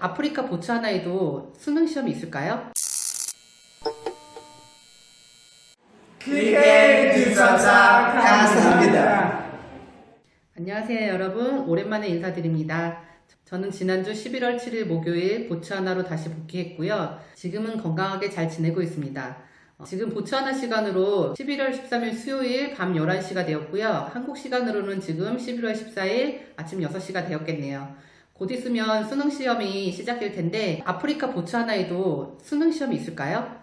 아프리카 보츠와나에도 수능 시험이 있을까요? 크게 주셔서 감사합니다. 안녕하세요 여러분 오랜만에 인사드립니다. 저는 지난주 11월 7일 목요일 보츠와나로 다시 복귀했고요. 지금은 건강하게 잘 지내고 있습니다. 어, 지금 보츠와나 시간으로 11월 13일 수요일 밤 11시가 되었고요. 한국 시간으로는 지금 11월 14일 아침 6시가 되었겠네요. 곧 있으면 수능 시험이 시작될 텐데 아프리카 보츠와나에도 수능 시험이 있을까요?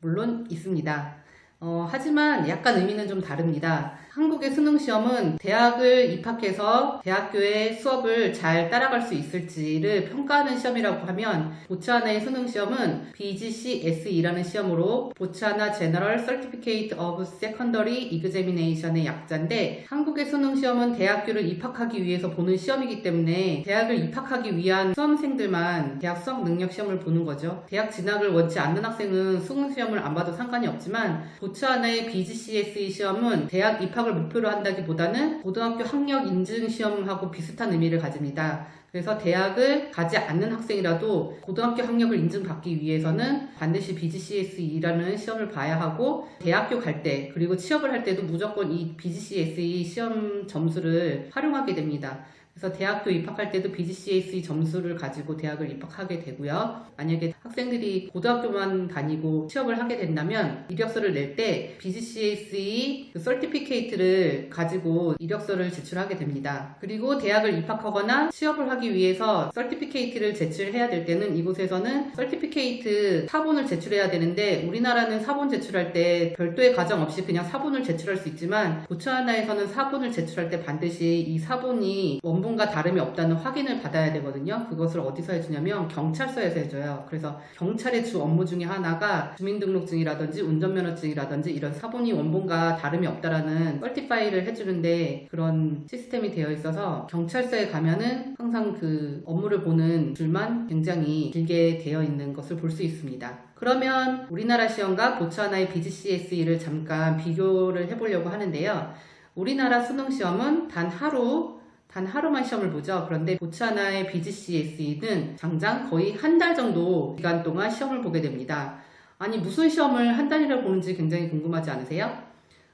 물론 있습니다. 어, 하지만 약간 의미는 좀 다릅니다. 한국의 수능 시험은 대학을 입학해서 대학교의 수업을 잘 따라갈 수 있을지를 평가하는 시험이라고 하면 보츠와나의 수능 시험은 BGCSE라는 시험으로 보츠와나 General Certificate of Secondary Examination의 약자인데 한국의 수능 시험은 대학교를 입학하기 위해서 보는 시험이기 때문에 대학을 입학하기 위한 수험생들만 대학 수학 능력 시험을 보는 거죠. 대학 진학을 원치 않는 학생은 수능 시험을 안 봐도 상관이 없지만 보츠와나의 BGCSE 시험은 대학 입학 을 목표로 한다기보다는 고등학교 학력 인증 시험하고 비슷한 의미를 가집니다. 그래서 대학을 가지 않는 학생이라도 고등학교 학력을 인증받기 위해서는 반드시 BGCSE라는 시험을 봐야 하고 대학교 갈 때 그리고 취업을 할 때도 무조건 이 BGCSE 시험 점수를 활용하게 됩니다. 그래서 대학교 입학할 때도 BGCSE 점수를 가지고 대학을 입학하게 되고요. 만약에 학생들이 고등학교만 다니고 취업을 하게 된다면 이력서를 낼 때 BGCSE 그 서티피케이트를 가지고 이력서를 제출하게 됩니다. 그리고 대학을 입학하거나 취업을 하기 위해서 서티피케이트를 제출해야 될 때는 이곳에서는 서티피케이트 사본을 제출해야 되는데 우리나라는 사본 제출할 때 별도의 과정 없이 그냥 사본을 제출할 수 있지만 보츠와나에서는 사본을 제출할 때 반드시 이 사본이 원본 과 다름이 없다는 확인을 받아야 되거든요. 그것을 어디서 해주냐면 경찰서에서 해줘요. 그래서 경찰의 주 업무 중에 하나가 주민등록증이라든지 운전면허증이라든지 이런 사본이 원본과 다름이 없다라는 설티파이를 해주는데 그런 시스템이 되어 있어서 경찰서에 가면은 항상 그 업무를 보는 줄만 굉장히 길게 되어 있는 것을 볼 수 있습니다. 그러면 우리나라 시험과 보츠와나의 BGCSE를 잠깐 비교를 해보려고 하는데요. 우리나라 수능 시험은 단 하루 단 하루만 시험을 보죠. 그런데 보츠와나의 BGCSE는 장장 거의 한 달 정도 기간 동안 시험을 보게 됩니다. 아니 무슨 시험을 한 달이나 보는지 굉장히 궁금하지 않으세요?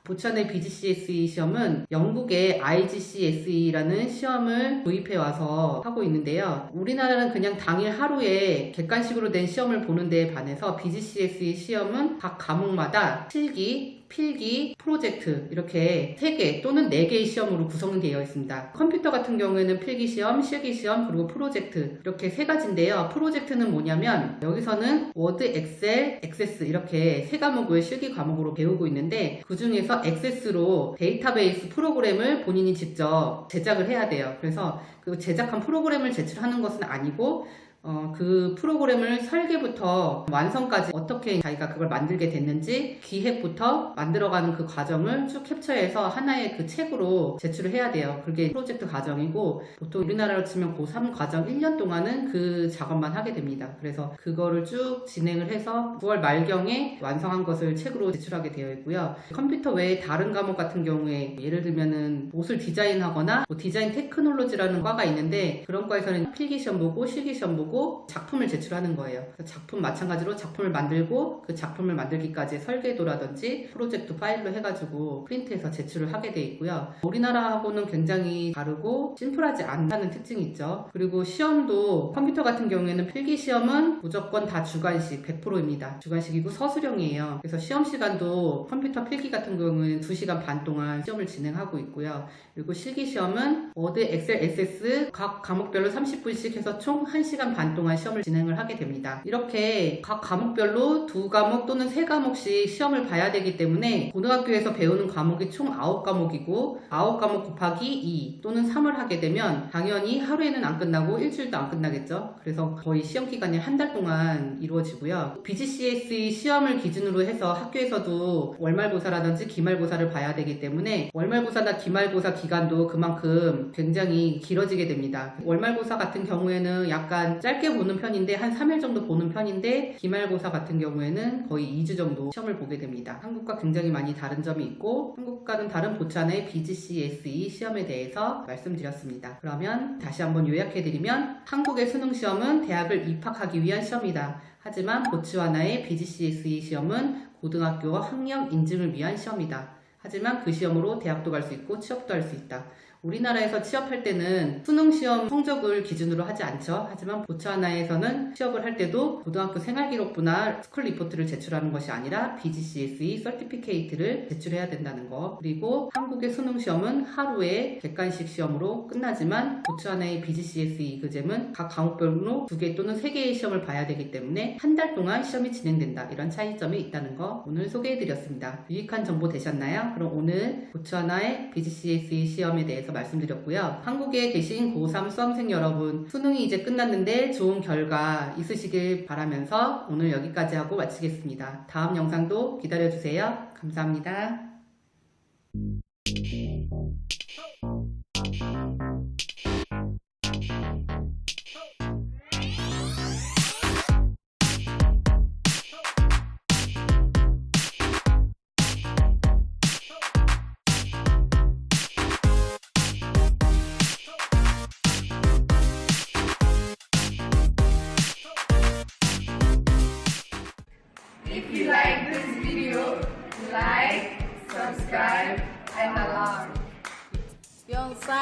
보츠와나의 BGCSE 시험은 영국의 IGCSE라는 시험을 도입해 와서 하고 있는데요. 우리나라는 그냥 당일 하루에 객관식으로 된 시험을 보는 데에 반해서 BGCSE 시험은 각 과목마다 필기, 필기, 프로젝트 이렇게 3개 또는 4개의 시험으로 구성되어 있습니다. 컴퓨터 같은 경우에는 필기 시험, 실기 시험, 그리고 프로젝트 이렇게 세 가지인데요. 프로젝트는 뭐냐면 여기서는 워드, 엑셀, 액세스 이렇게 세 과목을 실기 과목으로 배우고 있는데 그 중에서 액세스로 데이터베이스 프로그램을 본인이 직접 제작을 해야 돼요. 그래서 그 제작한 프로그램을 제출하는 것은 아니고 어, 그 프로그램을 설계부터 완성까지 어떻게 자기가 그걸 만들게 됐는지 기획부터 만들어가는 그 과정을 쭉 캡처해서 하나의 그 책으로 제출을 해야 돼요. 그게 프로젝트 과정이고 보통 우리나라로 치면 고3 과정 1년 동안은 그 작업만 하게 됩니다. 그래서 그거를 쭉 진행을 해서 9월 말경에 완성한 것을 책으로 제출하게 되어 있고요. 컴퓨터 외에 다른 과목 같은 경우에 예를 들면은 옷을 디자인하거나 뭐 디자인 테크놀로지라는 과가 있는데 그런 과에서는 필기 시험 보고 실기 시험 보고 작품을 제출하는 거예요. 작품 마찬가지로 작품을 만들고 그 작품을 만들기까지 설계도라든지 프로젝트 파일로 해가지고 프린트해서 제출을 하게 돼 있고요. 우리나라하고는 굉장히 다르고 심플하지 않다는 특징이 있죠. 그리고 시험도 컴퓨터 같은 경우에는 필기 시험은 무조건 다 주관식 100%입니다. 주관식이고 서술형이에요. 그래서 시험 시간도 컴퓨터 필기 같은 경우에는 2시간 반 동안 시험을 진행하고 있고요. 그리고 실기 시험은 워드, 엑셀, SS 각 과목별로 30분씩 해서 총 1시간 반 동안 시험을 진행을 하게 됩니다. 이렇게 각 과목별로 두 과목 또는 세 과목씩 시험을 봐야 되기 때문에 고등학교에서 배우는 과목이 총 9과목이고 9과목 곱하기 2 또는 3을 하게 되면 당연히 하루에는 안 끝나고 일주일도 안 끝나겠죠. 그래서 거의 시험 기간이 한 달 동안 이루어지고요. BGCSE 시험을 기준으로 해서 학교에서도 월말고사라든지 기말고사를 봐야 되기 때문에 월말고사나 기말고사 기간도 그만큼 굉장히 길어지게 됩니다. 월말고사 같은 경우에는 약간 짧 짧게 보는 편인데 한 3일 정도 보는 편인데 기말고사 같은 경우에는 거의 2주 정도 시험을 보게 됩니다. 한국과 굉장히 많이 다른 점이 있고 한국과는 다른 보찬의 BGCSE 시험에 대해서 말씀드렸습니다. 그러면 다시 한번 요약해드리면 한국의 수능 시험은 대학을 입학하기 위한 시험이다. 하지만 보츠와나의 BGCSE 시험은 고등학교 학력 인증을 위한 시험이다. 하지만 그 시험으로 대학도 갈 수 있고 취업도 할 수 있다. 우리나라에서 취업할 때는 수능 시험 성적을 기준으로 하지 않죠. 하지만 보츠와나에서는 취업을 할 때도 고등학교 생활기록부나 스쿨 리포트를 제출하는 것이 아니라 BGCSE 서티피케이트를 제출해야 된다는 거. 그리고 한국의 수능 시험은 하루에 객관식 시험으로 끝나지만 보츠와나의 BGCSE 이그잼은 각 과목별로 두 개 또는 세 개의 시험을 봐야 되기 때문에 한 달 동안 시험이 진행된다. 이런 차이점이 있다는 거 오늘 소개해드렸습니다. 유익한 정보 되셨나요? 그럼 오늘 보츠와나의 BGCSE 시험에 대해서 말씀드렸고요. 한국에 계신 고3 수험생 여러분, 수능이 이제 끝났는데 좋은 결과 있으시길 바라면서 오늘 여기까지 하고 마치겠습니다. 다음 영상도 기다려주세요. 감사합니다.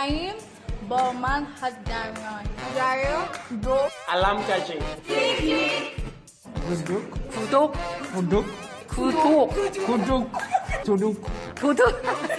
영상임 뭐만 하자면 좋아요, 구독, alarm catching. 구독, Kuduk, 구독, kuduk, kuduk. 구독.